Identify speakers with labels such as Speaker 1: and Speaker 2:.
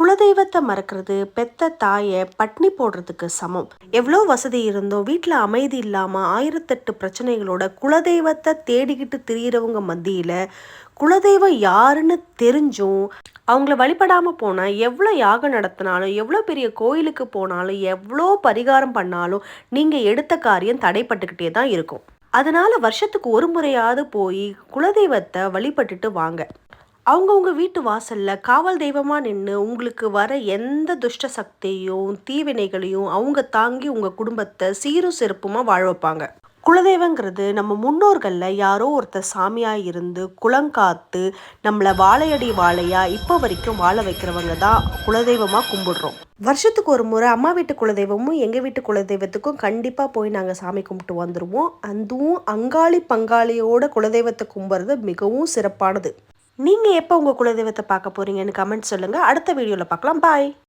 Speaker 1: குலதெய்வத்தை மறக்கிறது பெத்த தாயை பட்னி போடுறதுக்கு சமம். எவ்வளோ வசதி இருந்தோம். வீட்டில் அமைதி இல்லாமல் ஆயிரத்தெட்டு பிரச்சனைகளோட குலதெய்வத்தை தேடிக்கிட்டு திரியிறவங்க மத்தியில் குலதெய்வம் யாருன்னு தெரிஞ்சும் அவங்கள வழிபடாமல் போனால் எவ்வளோ யாகம் நடத்தினாலும் எவ்வளோ பெரிய கோயிலுக்கு போனாலும் எவ்வளோ பரிகாரம் பண்ணாலும் நீங்கள் எடுத்த காரியம் தடைப்பட்டுக்கிட்டே தான் இருக்கும். அதனால வருஷத்துக்கு ஒரு முறையாவது போய் குலதெய்வத்தை வழிபட்டுட்டு வாங்க. அவங்கவுங்க வீட்டு வாசல்ல காவல் தெய்வமாக நின்று உங்களுக்கு வர எந்த துஷ்ட சக்தியும் தீவினைகளையும் அவங்க தாங்கி உங்க குடும்பத்தை சீரும் சிறப்புமாக வாழ வைப்பாங்க. குலதெய்வங்கிறது நம்ம முன்னோர்களில் யாரோ ஒருத்தர் சாமியாக இருந்து குளங்காத்து நம்மளை வாழையடி வாழையா இப்போ வரைக்கும் வாழ வைக்கிறவங்க தான் குலதெய்வமாக கும்பிடுறோம். வருஷத்துக்கு ஒரு முறை அம்மா வீட்டு குலதெய்வமும் எங்கள் வீட்டு குலதெய்வத்துக்கும் கண்டிப்பாக போய் நாங்கள் சாமி கும்பிட்டு வந்துடுவோம் அதுவும் அங்காளி பங்காளியோட குலதெய்வத்தை கும்புறது மிகவும் சிறப்பானது. நீங்கள் எப்போ உங்கள் குலதெய்வத்தை பார்க்க போகிறீங்கன்னு கமெண்ட் சொல்லுங்கள் அடுத்த வீடியோவில் பார்க்கலாம். பாய்